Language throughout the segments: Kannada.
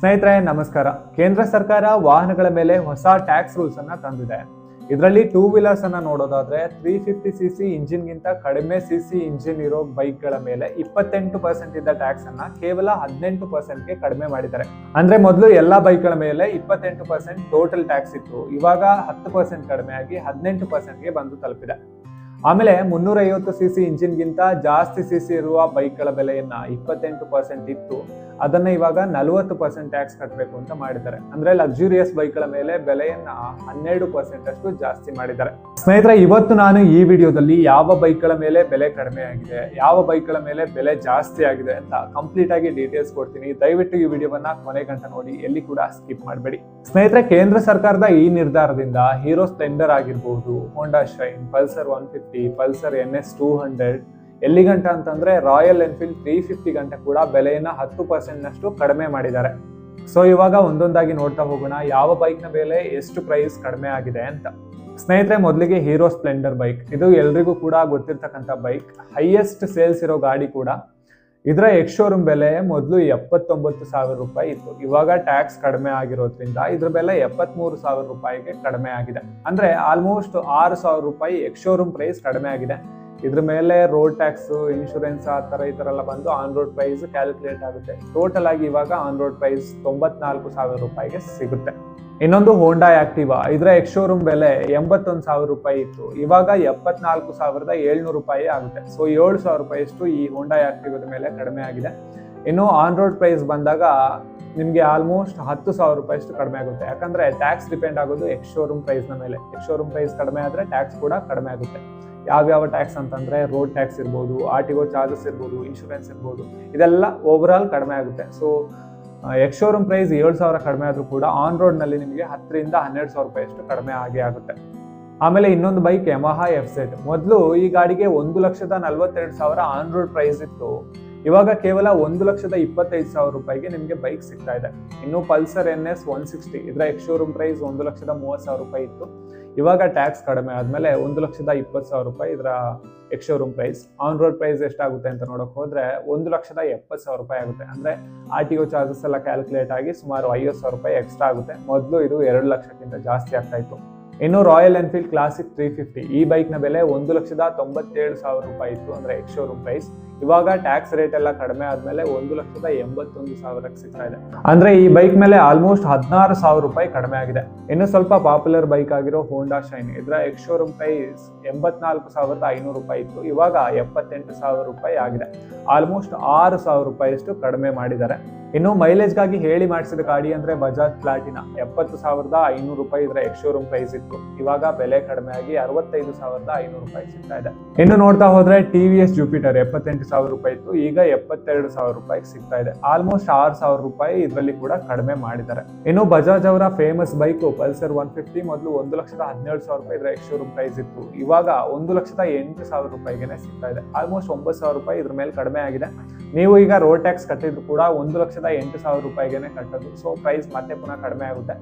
ಸ್ನೇಹಿತರೆ, ನಮಸ್ಕಾರ. ಕೇಂದ್ರ ಸರ್ಕಾರ ವಾಹನಗಳ ಮೇಲೆ ಹೊಸ ಟ್ಯಾಕ್ಸ್ ರೂಲ್ಸ್ ಅನ್ನ ತಂದಿದೆ. ಇದರಲ್ಲಿ ಟೂ ವೀಲರ್ಸ್ ಅನ್ನ ನೋಡೋದಾದ್ರೆ three fifty C C engine ಗಿಂತ ಕಡಿಮೆ ಸಿ ಸಿ ಇಂಜಿನ್ ಇರೋ ಬೈಕ್ಗಳ ಮೇಲೆ ಇಪ್ಪತ್ತೆಂಟು ಪರ್ಸೆಂಟ್ ಇದ್ದ ಟ್ಯಾಕ್ಸ್ ಅನ್ನ ಕೇವಲ ಹದಿನೆಂಟು ಪರ್ಸೆಂಟ್ಗೆ ಕಡಿಮೆ ಮಾಡಿದ್ದಾರೆ. ಅಂದ್ರೆ ಮೊದಲು ಎಲ್ಲಾ ಬೈಕ್ಗಳ ಮೇಲೆ ಇಪ್ಪತ್ತೆಂಟು ಪರ್ಸೆಂಟ್ ಟೋಟಲ್ ಟ್ಯಾಕ್ಸ್ ಇತ್ತು. ಇವಾಗ ಹತ್ತು ಪರ್ಸೆಂಟ್ ಕಡಿಮೆ ಆಗಿ ಹದಿನೆಂಟು ಪರ್ಸೆಂಟ್ಗೆ ಬಂದು ತಲುಪಿದೆ. ಆಮೇಲೆ ಮುನ್ನೂರ ಐವತ್ತು ಸಿ ಸಿ ಇಂಜಿನ್ ಗಿಂತ ಜಾಸ್ತಿ ಸಿ ಸಿ ಇರುವ ಬೈಕ್ಗಳ ಬೆಲೆಯನ್ನ ಇಪ್ಪತ್ತೆಂಟು ಪರ್ಸೆಂಟ್ ಇತ್ತು. ಅದನ್ನ ಇವಾಗ ನಲವತ್ತು ಪರ್ಸೆಂಟ್ ಟ್ಯಾಕ್ಸ್ ಕಟ್ಟಬೇಕು ಅಂತ ಮಾಡಿದ್ದಾರೆ. ಅಂದ್ರೆ ಲಕ್ಸುರಿಯಸ್ ಬೈಕ್ಗಳ ಮೇಲೆ ಬೆಲೆಯನ್ನ ಹನ್ನೆರಡು ಪರ್ಸೆಂಟ್ ಅಷ್ಟು ಜಾಸ್ತಿ ಮಾಡಿದ್ದಾರೆ. ಸ್ನೇಹಿತರೆ, ಇವತ್ತು ನಾನು ಈ ವಿಡಿಯೋದಲ್ಲಿ ಯಾವ ಬೈಕ್ಗಳ ಮೇಲೆ ಬೆಲೆ ಕಡಿಮೆ ಆಗಿದೆ, ಯಾವ ಬೈಕ್ಗಳ ಮೇಲೆ ಬೆಲೆ ಜಾಸ್ತಿ ಆಗಿದೆ ಅಂತ ಕಂಪ್ಲೀಟ್ ಆಗಿ ಡೀಟೇಲ್ಸ್ ಕೊಡ್ತೀನಿ. ದಯವಿಟ್ಟು ಈ ವಿಡಿಯೋವನ್ನ ಕೊನೆ ಗಂಟ ನೋಡಿ, ಎಲ್ಲಿ ಕೂಡ ಸ್ಕಿಪ್ ಮಾಡಬೇಡಿ. ಸ್ನೇಹಿತರೆ, ಕೇಂದ್ರ ಸರ್ಕಾರದ ಈ ನಿರ್ಧಾರದಿಂದ ಹೀರೋ ಸ್ಪ್ಲೆಂಡರ್ ಆಗಿರ್ಬೋದು Honda Shine Pulsar one fifty Pulsar N S two hundred ಎಲ್ಲಿ ಗಂಟ ಅಂತಂದ್ರೆ ರಾಯಲ್ ಎನ್ಫೀಲ್ಡ್ ತ್ರೀ ಫಿಫ್ಟಿ ಗಂಟೆ ಕೂಡ ಬೆಲೆಯನ್ನ ಹತ್ತು ಪರ್ಸೆಂಟ್ ನಷ್ಟು ಕಡಿಮೆ ಮಾಡಿದ್ದಾರೆ. ಸೊ ಇವಾಗ ಒಂದೊಂದಾಗಿ ನೋಡ್ತಾ ಹೋಗೋಣ, ಯಾವ ಬೈಕ್ನ ಬೆಲೆ ಎಷ್ಟು ಪ್ರೈಸ್ ಕಡಿಮೆ ಆಗಿದೆ ಅಂತ. ಸ್ನೇಹಿತರೆ, ಮೊದಲಿಗೆ ಹೀರೋ ಸ್ಪ್ಲೆಂಡರ್ ಬೈಕ್ ಇದು ಎಲ್ರಿಗೂ ಕೂಡ ಗೊತ್ತಿರ್ತಕ್ಕಂಥ ಬೈಕ್ ಹೈಯೆಸ್ಟ್ ಸೇಲ್ಸ್ ಇರೋ ಗಾಡಿ ಕೂಡ. ಇದರ ಎಕ್ಸ್ ಶೋರೂಮ್ ಬೆಲೆ ಮೊದಲು ಎಪ್ಪತ್ತೊಂಬತ್ತು ಸಾವಿರ ರೂಪಾಯಿ ಇತ್ತು. ಇವಾಗ ಟ್ಯಾಕ್ಸ್ ಕಡಿಮೆ ಆಗಿರೋದ್ರಿಂದ ಇದ್ರ ಬೆಲೆ ಎಪ್ಪತ್ಮೂರು ಸಾವಿರ ರೂಪಾಯಿಗೆ ಕಡಿಮೆ ಆಗಿದೆ. ಅಂದ್ರೆ ಆಲ್ಮೋಸ್ಟ್ ಆರು ಸಾವಿರ ರೂಪಾಯಿ ಎಕ್ಸ್ ಶೋರೂಮ್ ಪ್ರೈಸ್ ಕಡಿಮೆ ಆಗಿದೆ. ಇದ್ರ ಮೇಲೆ ರೋಡ್ ಟ್ಯಾಕ್ಸ್ ಇನ್ಶೂರೆನ್ಸ್ ಆ ತರ ಈ ತರ ಎಲ್ಲ ಬಂದು ಆನ್ ರೋಡ್ ಪ್ರೈಸ್ ಕ್ಯಾಲ್ಕುಲೇಟ್ ಆಗುತ್ತೆ. ಟೋಟಲ್ ಆಗಿ ಇವಾಗ ಆನ್ ರೋಡ್ ಪ್ರೈಸ್ ತೊಂಬತ್ನಾಲ್ಕು ಸಾವಿರ ರೂಪಾಯಿಗೆ ಸಿಗುತ್ತೆ. ಇನ್ನೊಂದು ಹೋಂಡಾ ಆಕ್ಟಿವಾ ಇದರ ಎಕ್ಸ್ ಶೋರೂಮ್ ಬೆಲೆ ಎಂಬತ್ತೊಂದು ಸಾವಿರ ರೂಪಾಯಿ ಇತ್ತು. ಇವಾಗ ಎಪ್ಪತ್ನಾಲ್ಕು ಸಾವಿರದ ಏಳ್ನೂರು ರೂಪಾಯಿ ಆಗುತ್ತೆ. ಸೊ ಏಳು ಸಾವಿರ ರೂಪಾಯಿಯಷ್ಟು ಈ ಹೋಂಡಾ ಆಕ್ಟಿವಾದ ಮೇಲೆ ಕಡಿಮೆ ಆಗಿದೆ. ಇನ್ನು ಆನ್ ರೋಡ್ ಪ್ರೈಸ್ ಬಂದಾಗ ನಿಮಗೆ ಆಲ್ಮೋಸ್ಟ್ ಹತ್ತು ಸಾವಿರ ರೂಪಾಯಿಷ್ಟು ಕಡಿಮೆ ಆಗುತ್ತೆ. ಯಾಕಂದ್ರೆ ಟ್ಯಾಕ್ಸ್ ಡಿಪೆಂಡ್ ಆಗೋದು ಎಕ್ಸ್ ಶೋರೂಮ್ ಪ್ರೈಸ್ನ ಮೇಲೆ. ಎಕ್ಸ್ ಶೋರೂಮ್ ಪ್ರೈಸ್ ಕಡಿಮೆ ಆದರೆ ಟ್ಯಾಕ್ಸ್ ಕೂಡ ಕಡಿಮೆ ಆಗುತ್ತೆ. ಯಾವ್ಯಾವ ಟ್ಯಾಕ್ಸ್ ಅಂತಂದ್ರೆ ರೋಡ್ ಟ್ಯಾಕ್ಸ್ ಇರ್ಬೋದು ಆರ್ ಟಿ ಚಾರ್ಜಸ್ ಇರ್ಬೋದು ಇನ್ಶೂರೆನ್ಸ್ ಇರ್ಬೋದು, ಇದೆಲ್ಲ ಓವರ್ ಆಲ್ ಕಡಿಮೆ ಆಗುತ್ತೆ. ಸೊ ಎಕ್ಸ್ ಶೋರೂಮ್ ಪ್ರೈಸ್ ಏಳು ಸಾವಿರ ಕಡಿಮೆ ಆದರೂ ಕೂಡ ಆನ್ ರೋಡ್ನಲ್ಲಿ ನಿಮಗೆ ಹತ್ತರಿಂದ ಹನ್ನೆರಡು ಸಾವಿರ ರೂಪಾಯಿ ಅಷ್ಟು ಕಡಿಮೆ ಆಗೇ ಆಗುತ್ತೆ. ಆಮೇಲೆ ಇನ್ನೊಂದು ಬೈಕ್ ಯಮಹಾ ಎಫ್ ಸೆಟ್ ಮೊದಲು ಈ ಗಾಡಿಗೆ ಒಂದು ಲಕ್ಷದ ನಲ್ವತ್ತೆರಡು ಸಾವಿರ ಆನ್ ರೋಡ್ ಪ್ರೈಸ್ ಇತ್ತು. ಇವಾಗ ಕೇವಲ ಒಂದು ಲಕ್ಷದ ಇಪ್ಪತ್ತೈದು ಸಾವಿರ ರೂಪಾಯಿಗೆ ನಿಮಗೆ ಬೈಕ್ ಸಿಗ್ತಾ ಇದೆ. ಇನ್ನು Pulsar N S one sixty ಇದರ ಎಕ್ಸ್ ಶೋರೂಮ್ ಪ್ರೈಸ್ ಒಂದು ಲಕ್ಷದ ಮೂವತ್ತು ಸಾವಿರ ರೂಪಾಯಿ ಇತ್ತು. ಇವಾಗ ಟ್ಯಾಕ್ಸ್ ಕಡಿಮೆ ಆದಮೇಲೆ ಒಂದು ಲಕ್ಷದ ಇಪ್ಪತ್ತು ಸಾವಿರ ರೂಪಾಯಿ ಇದರ ex showroom price on road price ಎಷ್ಟಾಗುತ್ತೆ ಅಂತ ನೋಡೋಕೆ ಹೋದ್ರೆ ಒಂದು ಲಕ್ಷದ ಎಪ್ಪತ್ತು ಸಾವಿರ ರೂಪಾಯಿ ಆಗುತ್ತೆ. ಅಂದ್ರೆ ಆರ್ ಟಿ ಒ ಚಾರ್ಜಸ್ ಎಲ್ಲ ಕ್ಯಾಲ್ಕುಲೇಟ್ ಆಗಿ ಸುಮಾರು ಐವತ್ತು ಸಾವಿರ ರೂಪಾಯಿ ಎಕ್ಸ್ಟ್ರಾ ಆಗುತ್ತೆ. ಮೊದಲು ಇದು ಎರಡು ಲಕ್ಷಕ್ಕಿಂತ ಜಾಸ್ತಿ ಆಗ್ತಾ ಇತ್ತು. ಇನ್ನು Royal Enfield Classic three fifty ಈ ಬೈಕ್ನ ಬೆಲೆ ಒಂದು ಲಕ್ಷದ ತೊಂಬತ್ತೇಳು ಸಾವಿರ ರೂಪಾಯಿ ಇತ್ತು. ಅಂದ್ರೆ ಎಕ್ಸ್ ಶೋರೂಮ್ ಪ್ರೈಸ್ ಇವಾಗ ಟ್ಯಾಕ್ಸ್ ರೇಟ್ ಎಲ್ಲ ಕಡಿಮೆ ಆದ್ಮೇಲೆ ಒಂದು ಲಕ್ಷದ ಎಂಬತ್ತೊಂದು ಸಾವಿರಕ್ಕೆ ಸಿಗ್ತಾ ಇದೆ. ಅಂದ್ರೆ ಈ ಬೈಕ್ ಮೇಲೆ ಆಲ್ಮೋಸ್ಟ್ ಹದಿನಾರು ಸಾವಿರ ರೂಪಾಯಿ ಕಡಿಮೆ ಆಗಿದೆ. ಇನ್ನು ಸ್ವಲ್ಪ ಪಾಪ್ಯುಲರ್ ಬೈಕ್ ಆಗಿರೋ ಹೋಂಡಾ ಶೈನ್ ಇದರ ಎಕ್ಸ್ ಶೋರೂಮ್ ಪ್ರೈಸ್ ಎಂಬತ್ನಾಲ್ಕು ಸಾವಿರದ ಐನೂರು ರೂಪಾಯಿ ಇತ್ತು. ಇವಾಗ ಎಪ್ಪತ್ತೆಂಟು ಸಾವಿರ ರೂಪಾಯಿ ಆಗಿದೆ. ಆಲ್ಮೋಸ್ಟ್ ಆರು ಸಾವಿರ ರೂಪಾಯಿಯಷ್ಟು ಕಡಿಮೆ ಮಾಡಿದ್ದಾರೆ. ಇನ್ನು ಮೈಲೇಜ್ಗಾಗಿ ಹೇಳಿ ಮಾಡಿಸಿದ ಗಾಡಿ ಅಂದ್ರೆ ಬಜಾಜ್ ಪ್ಲಾಟಿನ ಎಪ್ಪತ್ತು ಸಾವಿರದ ಐನೂರು ರೂಪಾಯಿ ಇದರ ಎಕ್ಸ್ ಶೋರೂಮ್ ಪ್ರೈಸ್ ಇತ್ತು. ಇವಾಗ ಬೆಲೆ ಕಡಿಮೆ ಆಗಿ ಅರವತ್ತೈದು ಸಾವಿರದ ಐನೂರು ರೂಪಾಯಿ ಸಿಗ್ತಾ ಇದೆ. ಇನ್ನು ನೋಡ್ತಾ ಹೋದ್ರೆ ಟಿ ವಿ ಎಸ್ ಜೂಪಿಟರ್ ಎಪ್ಪತ್ತೆಂಟು ಸಾವಿರ ರೂಪಾಯಿ ಇತ್ತು. ಈಗ ಎಪ್ಪತ್ತೆರಡು ಸಾವಿರ ರೂಪಾಯಿ ಸಿಗ್ತಾ ಇದೆ. ಆಲ್ಮೋಸ್ಟ್ ಆರು ಸಾವಿರ ರೂಪಾಯಿ ಇದರಲ್ಲಿ ಕೂಡ ಕಡಿಮೆ ಮಾಡಿದ್ದಾರೆ. ಇನ್ನು ಬಜಾಜ್ ಅವರ famous bike Pulsar one fifty ಮೊದಲು ಒಂದು ಲಕ್ಷದ ಹದಿನೇಳು ಸಾವಿರ ರೂಪಾಯಿ ಇದರ ಎಕ್ಸ್ ಶೋರೂಮ್ ಪ್ರೈಸ್ ಇತ್ತು. ಇವಾಗ ಒಂದು ಲಕ್ಷದ ಎಂಟು ಸಾವಿರ ರೂಪಾಯಿಗೆ ಸಿಗ್ತಾ ಇದೆ. ಆಲ್ಮೋಸ್ಟ್ ಒಂಬತ್ತು ಸಾವಿರ ರೂಪಾಯಿ ಇದ್ರ ಮೇಲೆ ಕಡಿಮೆ ಆಗಿದೆ. ನೀವು ಈಗ ರೋಡ್ ಟ್ಯಾಕ್ಸ್ ಕಟ್ಟಿದ್ರು ಕೂಡ ಒಂದು ಲಕ್ಷದ ಎಂಟು ಸಾವಿರ ರೂಪಾಯಿಗೆ ಕಟ್ಟೋದು. ಸೊ ಪ್ರೈಸ್ ಮತ್ತೆ ಪುನಃ ಕಡಿಮೆ ಆಗುತ್ತೆ.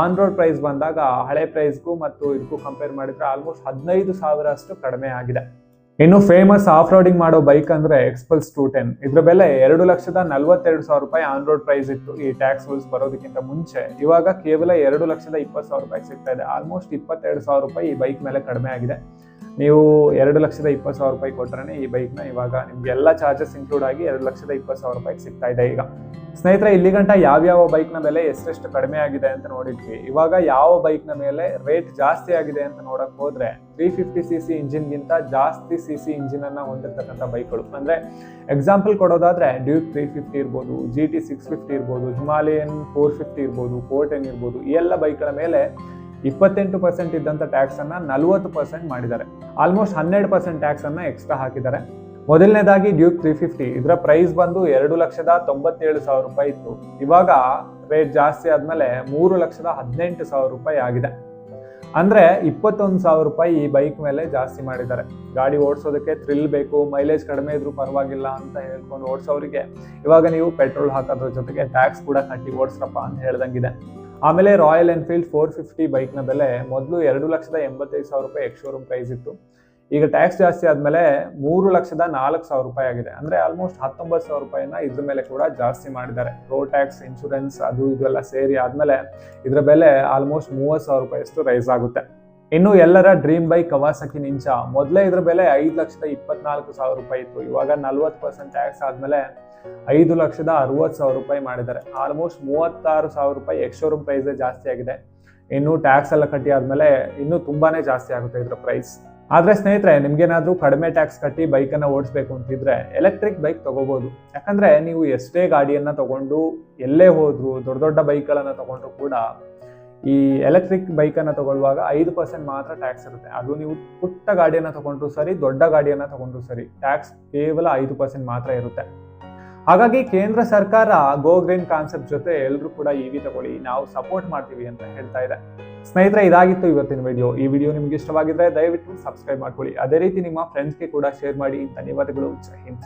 ಆನ್ ರೋಡ್ ಪ್ರೈಸ್ ಬಂದಾಗ ಹಳೆ ಪ್ರೈಸ್ಗೂ ಮತ್ತು ಇದಕ್ಕೂ ಕಂಪೇರ್ ಮಾಡಿದ್ರೆ ಆಲ್ಮೋಸ್ಟ್ ಹದಿನೈದು ಸಾವಿರ ಅಷ್ಟು ಕಡಿಮೆ ಆಗಿದೆ. ಇನ್ನು ಫೇಮಸ್ ಆಫ್ ರೋಡಿಂಗ್ ಮಾಡೋ ಬೈಕ್ ಅಂದ್ರೆ ಎಕ್ಸ್ಪಲ್ಸ್ ಟೂ ಟೆನ್ ಇದ್ರ ಬೆಲೆ ಎರಡು ಲಕ್ಷದ ನಲ್ವತ್ತೆರಡು ಸಾವಿರ ರೂಪಾಯಿ ಆನ್ ರೋಡ್ ಪ್ರೈಸ್ ಇತ್ತು. ಈ ಟ್ಯಾಕ್ಸ್ ರೂಲ್ಸ್ ಬರೋದಕ್ಕಿಂತ ಮುಂಚೆ. ಇವಾಗ ಕೇವಲ ಎರಡು ಲಕ್ಷದ ಇಪ್ಪತ್ತು ಸಾವಿರ ರೂಪಾಯಿ ಸಿಗ್ತಾ ಇದೆ. ಆಲ್ಮೋಸ್ಟ್ ಇಪ್ಪತ್ತೆರಡು ಸಾವಿರ ರೂಪಾಯಿ ಈ ಬೈಕ್ ಮೇಲೆ ಕಡಿಮೆ ಆಗಿದೆ. ನೀವು ಎರಡು ಲಕ್ಷದ ಇಪ್ಪತ್ತು ಸಾವಿರ ರೂಪಾಯಿ ಕೊಟ್ಟರೆ ಈ ಬೈಕ್ನ ಇವಾಗ ನಿಮ್ಗೆ ಎಲ್ಲ ಚಾರ್ಜಸ್ ಇನ್ಕ್ಲೂಡ್ ಆಗಿ ಎರಡು ಲಕ್ಷದ ಇಪ್ಪತ್ತು ಸಾವಿರ ರೂಪಾಯಿಗೆ ಸಿಗ್ತಾ ಇದೆ ಈಗ. ಸ್ನೇಹಿತರೆ, ಇಲ್ಲಿ ಗಂಟ ಯಾವ್ಯಾವ ಬೈಕ್ನ ಮೇಲೆ ಎಷ್ಟೆಷ್ಟು ಕಡಿಮೆ ಆಗಿದೆ ಅಂತ ನೋಡಿದ್ವಿ. ಇವಾಗ ಯಾವ ಬೈಕ್ನ ಮೇಲೆ ರೇಟ್ ಜಾಸ್ತಿ ಆಗಿದೆ ಅಂತ ನೋಡಕ್ ಹೋದ್ರೆ ತ್ರೀ ಫಿಫ್ಟಿ ಸಿ ಸಿ ಇಂಜಿನ್ಗಿಂತ ಜಾಸ್ತಿ ಸಿ ಸಿ ಇಂಜಿನ್ ಅನ್ನ ಹೊಂದಿರತಕ್ಕಂಥ ಬೈಕ್ಗಳು ಅಂದ್ರೆ ಎಕ್ಸಾಂಪಲ್ ಕೊಡೋದಾದ್ರೆ ಡ್ಯೂಕ್ ತ್ರೀ ಫಿಫ್ಟಿ ಇರ್ಬೋದು ಜಿ ಟಿ ಸಿಕ್ಸ್ ಫಿಫ್ಟಿ ಇರ್ಬೋದು ಹಿಮಾಲಯನ್ ಫೋರ್ ಫಿಫ್ಟಿ ಇರ್ಬೋದು ಫೋರ್ ಟೆನ್ ಇರ್ಬೋದು, ಈ ಎಲ್ಲ ಬೈಕ್ಗಳ ಮೇಲೆ ಇಪ್ಪತ್ತೆಂಟು ಪರ್ಸೆಂಟ್ ಇದ್ದಂಥ ಟ್ಯಾಕ್ಸನ್ನು ನಲವತ್ತು ಪರ್ಸೆಂಟ್ ಮಾಡಿದ್ದಾರೆ. ಆಲ್ಮೋಸ್ಟ್ ಹನ್ನೆರಡು ಪರ್ಸೆಂಟ್ ಟ್ಯಾಕ್ಸನ್ನು ಎಕ್ಸ್ಟ್ರಾ ಹಾಕಿದ್ದಾರೆ. ಮೊದಲನೇದಾಗಿ ಡ್ಯೂಕ್ ತ್ರೀ ಫಿಫ್ಟಿ ಇದರ ಪ್ರೈಸ್ ಬಂದು ಎರಡು ಲಕ್ಷದ ತೊಂಬತ್ತೇಳು ಸಾವಿರ ರೂಪಾಯಿ ಇತ್ತು. ಇವಾಗ ರೇಟ್ ಜಾಸ್ತಿ ಆದಮೇಲೆ ಮೂರು ಲಕ್ಷದ ಹದಿನೆಂಟು ಸಾವಿರ ರೂಪಾಯಿ ಆಗಿದೆ. ಅಂದ್ರೆ ಇಪ್ಪತ್ತೊಂದು ಸಾವಿರ ರೂಪಾಯಿ ಈ ಬೈಕ್ ಮೇಲೆ ಜಾಸ್ತಿ ಮಾಡಿದ್ದಾರೆ. ಗಾಡಿ ಓಡಿಸೋದಕ್ಕೆ ಥ್ರಿಲ್ ಬೇಕು ಮೈಲೇಜ್ ಕಡಿಮೆ ಇದ್ರೂ ಪರವಾಗಿಲ್ಲ ಅಂತ ಹೇಳ್ಕೊಂಡು ಓಡಿಸೋರಿಗೆ ಇವಾಗ ನೀವು ಪೆಟ್ರೋಲ್ ಹಾಕೋದ್ರ ಜೊತೆಗೆ ಟ್ಯಾಕ್ಸ್ ಕೂಡ ಕಟ್ಟಿ ಓಡಿಸ್ರಪ್ಪ ಅಂತ ಹೇಳ್ದಂಗಿದೆ. ಆಮೇಲೆ ರಾಯಲ್ ಎನ್ಫೀಲ್ಡ್ ಫೋರ್ ಫಿಫ್ಟಿ ಬೈಕ್ನ ಬೆಲೆ ಮೊದಲು ಎರಡು ಲಕ್ಷದ ಎಂಬತ್ತೈದು ಸಾವಿರ ರೂಪಾಯಿ ಎಕ್ಸ್ ಶೋರೂಮ್ ಪ್ರೈಸ್ ಇತ್ತು. ಈಗ ಟ್ಯಾಕ್ಸ್ ಜಾಸ್ತಿ ಆದಮೇಲೆ ಮೂರು ಲಕ್ಷದ ನಾಲ್ಕು ಸಾವಿರ ರೂಪಾಯಿ ಆಗಿದೆ. ಅಂದ್ರೆ ಆಲ್ಮೋಸ್ಟ್ ಹತ್ತೊಂಬತ್ತು ಸಾವಿರ ರೂಪಾಯಿನ ಇದ್ರ ಮೇಲೆ ಕೂಡ ಜಾಸ್ತಿ ಮಾಡಿದ್ದಾರೆ. ರೋಡ್ ಟ್ಯಾಕ್ಸ್ ಇನ್ಶೂರೆನ್ಸ್ ಅದು ಇದು ಎಲ್ಲ ಸೇರಿ ಆದಮೇಲೆ ಇದರ ಬೆಲೆ ಆಲ್ಮೋಸ್ಟ್ ಮೂವತ್ತು ಸಾವಿರ ರೂಪಾಯಿಯಷ್ಟು ರೈಸ್ ಆಗುತ್ತೆ. ಇನ್ನು ಎಲ್ಲರ ಡ್ರೀಮ್ ಬೈ ಕವಾಸಕಿ ನಿಂಚ, ಮೊದಲೇ ಇದ್ರ ಬೆಲೆ ಐದು ಲಕ್ಷದ ಇಪ್ಪತ್ನಾಲ್ಕು ಸಾವಿರ ರೂಪಾಯಿ ಇತ್ತು. ಇವಾಗ ನಲ್ವತ್ತು ಪರ್ಸೆಂಟ್ ಟ್ಯಾಕ್ಸ್ ಆದಮೇಲೆ ಐದು ಲಕ್ಷದ ಅರವತ್ತು ಸಾವಿರ ರೂಪಾಯಿ ಮಾಡಿದ್ದಾರೆ. ಆಲ್ಮೋಸ್ಟ್ ಮೂವತ್ತಾರು ಸಾವಿರ ರೂಪಾಯಿ ಎಕ್ಸ್ಶೋರೂಮ್ ಪ್ರೈಸೇ ಜಾಸ್ತಿ ಆಗಿದೆ. ಇನ್ನು ಟ್ಯಾಕ್ಸ್ ಎಲ್ಲ ಕಟ್ಟಿ ಆದಮೇಲೆ ಇನ್ನೂ ತುಂಬಾನೇ ಜಾಸ್ತಿ ಆಗುತ್ತೆ ಇದರ ಪ್ರೈಸ್ ಆದ್ರೆ ಸ್ನೇಹಿತರೆ, ನಿಮ್ಗೇನಾದರೂ ಕಡಿಮೆ ಟ್ಯಾಕ್ಸ್ ಕಟ್ಟಿ ಬೈಕನ್ನು ಓಡಿಸ್ಬೇಕು ಅಂತಿದ್ರೆ ಎಲೆಕ್ಟ್ರಿಕ್ ಬೈಕ್ ತಗೋಬಹುದು ಯಾಕಂದ್ರೆ ನೀವು ಎಷ್ಟೇ ಗಾಡಿಯನ್ನ ತಗೊಂಡು ಎಲ್ಲೇ ಹೋದ್ರು, ದೊಡ್ಡ ದೊಡ್ಡ ಬೈಕ್ಗಳನ್ನು ತಗೊಂಡ್ರು ಕೂಡ ಈ ಎಲೆಕ್ಟ್ರಿಕ್ ಬೈಕನ್ನು ತಗೊಳ್ಳುವಾಗ ಐದು ಪರ್ಸೆಂಟ್ ಮಾತ್ರ ಟ್ಯಾಕ್ಸ್ ಇರುತ್ತೆ. ಅದು ನೀವು ಪುಟ್ಟ ಗಾಡಿಯನ್ನು ತಗೊಂಡ್ರು ಸರಿ, ದೊಡ್ಡ ಗಾಡಿಯನ್ನು ತಗೊಂಡ್ರು ಸರಿ ಟ್ಯಾಕ್ಸ್ ಕೇವಲ ಐದು ಪರ್ಸೆಂಟ್ ಮಾತ್ರ ಇರುತ್ತೆ. ಹಾಗಾಗಿ ಕೇಂದ್ರ ಸರ್ಕಾರ ಗೋ ಗ್ರೀನ್ ಕಾನ್ಸೆಪ್ಟ್ ಜೊತೆ ಎಲ್ಲರೂ ಕೂಡ ಇ ವಿ ತಗೊಳ್ಳಿ, ನಾವು ಸಪೋರ್ಟ್ ಮಾಡ್ತೀವಿ ಅಂತ ಹೇಳ್ತಾ ಇದೆ. ಸ್ನೇಹಿತರೆ, ಇದಾಗಿತ್ತು ಇವತ್ತಿನ ವಿಡಿಯೋ ಈ ವಿಡಿಯೋ ನಿಮ್ಗೆ ಇಷ್ಟವಾಗಿದ್ರೆ ದಯವಿಟ್ಟು ಸಬ್ಸ್ಕ್ರೈಬ್ ಮಾಡ್ಕೊಳ್ಳಿ. ಅದೇ ರೀತಿ ನಿಮ್ಮ ಫ್ರೆಂಡ್ಸ್ಗೆ ಕೂಡ ಶೇರ್ ಮಾಡಿ. ಧನ್ಯವಾದಗಳು. ಜೈ ಹಿಂದ್.